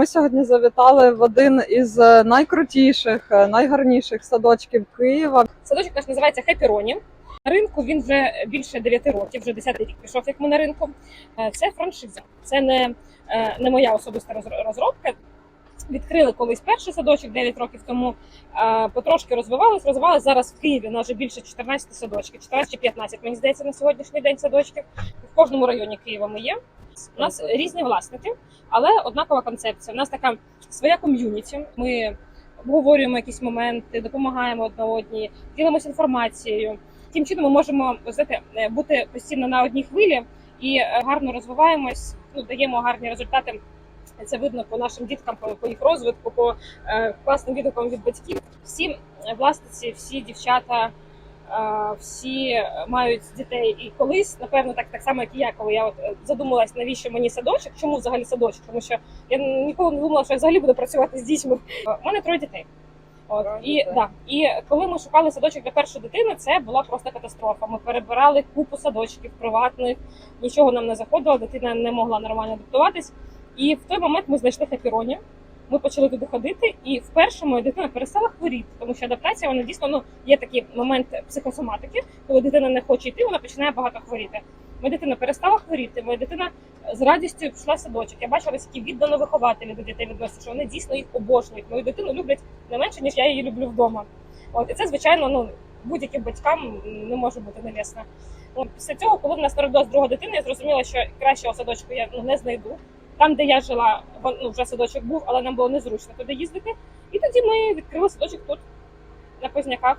Ми сьогодні завітали в один із е, найкрутіших, е, найгарніших садочків Києва. Садочок наш називається Хепіроні. На ринку він вже більше 9 років, вже 10 рік пішов, як ми на ринку. Е, Це франшиза, це не, не моя особиста розробка. Відкрили колись перший садочок 9 років тому. Потрошки розвивались, розвивались зараз в Києві. У нас вже більше 14 садочків, 14 чи 15, мені здається, на сьогоднішній день садочків. В кожному районі Києва ми є. У нас різні власники, але однакова концепція. У нас така своя ком'юніті. Ми обговорюємо якісь моменти, допомагаємо одна одній, ділимося інформацією. Таким чином ми можемо знаєте, е, бути постійно на одній хвилі і е, гарно розвиваємось, ну, даємо гарні результати. Це видно по нашим діткам, по, їх розвитку, по е, класним відгукам від батьків. Всі власниці, всі дівчата, всі мають дітей. І колись, напевно, так, так само, як і я, коли я от е, задумалась, навіщо мені садочок, чому взагалі садочок? Тому що я ніколи не думала, що я взагалі буду працювати з дітьми. У мене троє дітей. От і да, і коли ми шукали садочок для першої дитини, це була просто катастрофа. Ми перебирали купу садочків приватних, нічого нам не заходило, дитина не могла нормально адаптуватись. І в той момент ми знайшли хапіроні. Ми почали туди ходити, і вперше моя дитина перестала хворіти, тому що адаптація вона дійсно ну є такий момент психосоматики, коли дитина не хоче йти, вона починає багато хворіти. Моя дитина перестала хворіти. Моя дитина з радістю пішла в садочок. Я бачила, які віддано вихователі до дітей відносяться, що вони дійсно їх обожнюють. Мою дитину люблять не менше, ніж я її люблю вдома. От і це, звичайно, ну будь-яким батькам не може бути нелесно. Після цього, коли в нас народилась друга дитина, я зрозуміла, що кращого садочку я ну, не знайду. Там, де я жила, ну, вже садочок був, але нам було незручно туди їздити. І тоді ми відкрили садочок тут, на Позняках.